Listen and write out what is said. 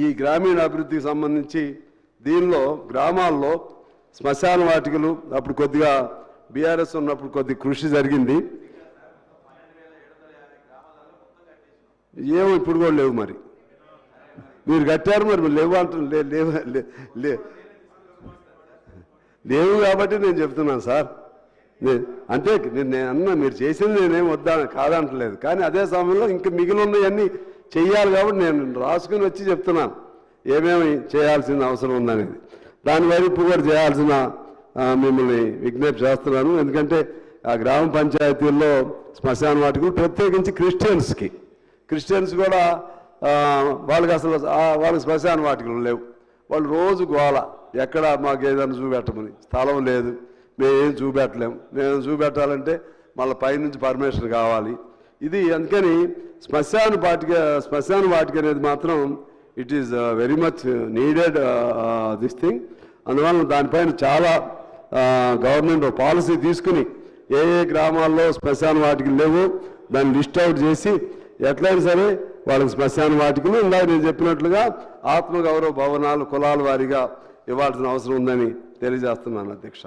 ఈ గ్రామీణ అభివృద్ధికి సంబంధించి దీనిలో గ్రామాల్లో శ్మశాన వాటికలు అప్పుడు కొద్దిగా బీఆర్ఎస్ ఉన్నప్పుడు కొద్ది కృషి జరిగింది. ఏమో ఇప్పుడు కూడా లేవు మరి. మీరు కట్టారు మరి లేవు అంటున్నారు లేవు లేవు కాబట్టి నేను చెప్తున్నాను సార్. అంటే నేను అన్న అన్నా మీరు చేసింది నేనేం వద్దా కాదంటలేదు. కానీ అదే సమయంలో ఇంకా మిగిలి చేయాలి చెయ్యాలి కాబట్టి నేను రాసుకుని వచ్చి చెప్తున్నాను. ఏమేమి చేయాల్సిన అవసరం ఉందనేది. దాని వైపు కూడా చేయాల్సిన మిమ్మల్ని విజ్ఞప్తి చేస్తున్నాను. ఎందుకంటే ఆ గ్రామ పంచాయతీల్లో శ్మశాన వాటికి ప్రత్యేకించి క్రిస్టియన్స్కి. క్రిస్టియన్స్ కూడా వాళ్ళకి అసలు వాళ్ళకి శ్మశాన వాటికలు లేవు. వాళ్ళు రోజు గోల. ఎక్కడ మాకు ఏదైనా చూపెట్టమని. స్థలం లేదు. మేమేం చూపెట్టలేము మేము చూపెట్టాలంటే మళ్ళీ పైనుంచి పర్మిషన్ కావాలి. ఇది అందుకని శ్మశాన వాటిక శ్మశాన వాటిక అనేది మాత్రం it is very much needed this thing అందువలన దానిపైన చాలా uh, గవర్నమెంట్ పాలసీ తీసుకుని ఏ ఏ గ్రామాల్లో శ్మశాన వాటికలు లేవు దాన్ని లిస్ట్ అవుట్ చేసి ఎట్లయినా సరే వాళ్ళకి శ్మశాన వాటికలు ఇందాక నేను చెప్పినట్లుగా ఆత్మగౌరవ భవనాలు కులాల వారీగా ఇవ్వాల్సిన అవసరం ఉందని తెలియజేస్తున్నాను అధ్యక్ష.